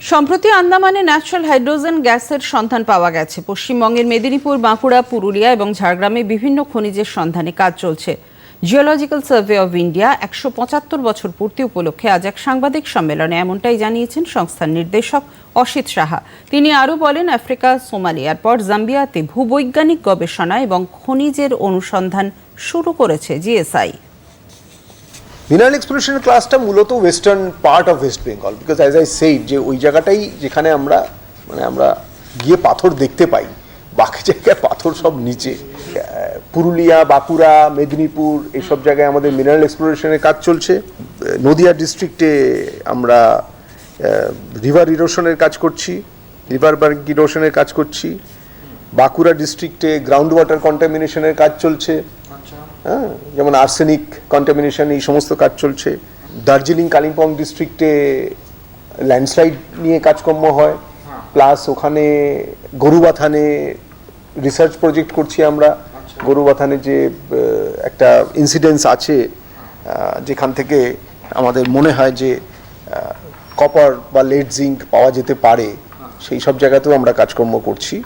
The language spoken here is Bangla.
সম্প্রতি আন্দামানে ন্যাচারাল হাইড্রোজেন গ্যাসের সন্ধান পাওয়া গেছে। পশ্চিমবঙ্গের মেদিনীপুর, বাঁকুড়া, পুরুলিয়া এবং ঝাড়গ্রামে বিভিন্ন খনিজের সন্ধানে কাজ চলছে। জিওলজিক্যাল সার্ভে অব ইন্ডিয়া একশো পঁচাত্তর বছর পূর্তি উপলক্ষে আজ এক সাংবাদিক সম্মেলনে এমনটাই জানিয়েছেন সংস্থার নির্দেশক অসিত সাহা। তিনি আরও বলেন, আফ্রিকা সোমালিয়ার পর জাম্বিয়াতে ভূবৈজ্ঞানিক গবেষণা এবং খনিজের অনুসন্ধান শুরু করেছে জিএসআই। মিনারেল এক্সপ্লোরেশনের ক্লাসটা মূলত western part of west Bengal because as I said যে ওই জায়গাটাই যেখানে আমরা মানে আমরা গিয়ে পাথর দেখতে পাই, বাকি জায়গায় পাথর সব নিচে পুরুলিয়া, বাঁকুড়া, মেদিনীপুর এইসব জায়গায় আমাদের মিনারেল এক্সপ্লোরেশনের কাজ চলছে। নদিয়া ডিস্ট্রিক্টে আমরা রিভার ইরোশনের কাজ করছি রিভার ব্যাঙ্ক ইরোশনের কাজ করছি, বাঁকুড়া ডিস্ট্রিক্টে গ্রাউন্ড ওয়াটার কন্টামিনেশনের কাজ চলছে। হ্যাঁ যেমন আর্সেনিক কন্টামিনেশন এই সমস্ত কাজ চলছে। দার্জিলিং কালিম্পং ডিস্ট্রিক্টে ল্যান্ডস্লাইড নিয়ে কাজকর্ম হয়। প্লাস ওখানে গরুবাথানে রিসার্চ প্রজেক্ট করছি আমরা। গরুবাথানে যে একটা ইনসিডেন্স আছে যেখান থেকে আমাদের মনে হয় যে কপার বা লেড জিঙ্ক পাওয়া যেতে পারে সেই সব জায়গাতেও আমরা কাজকর্ম করছি।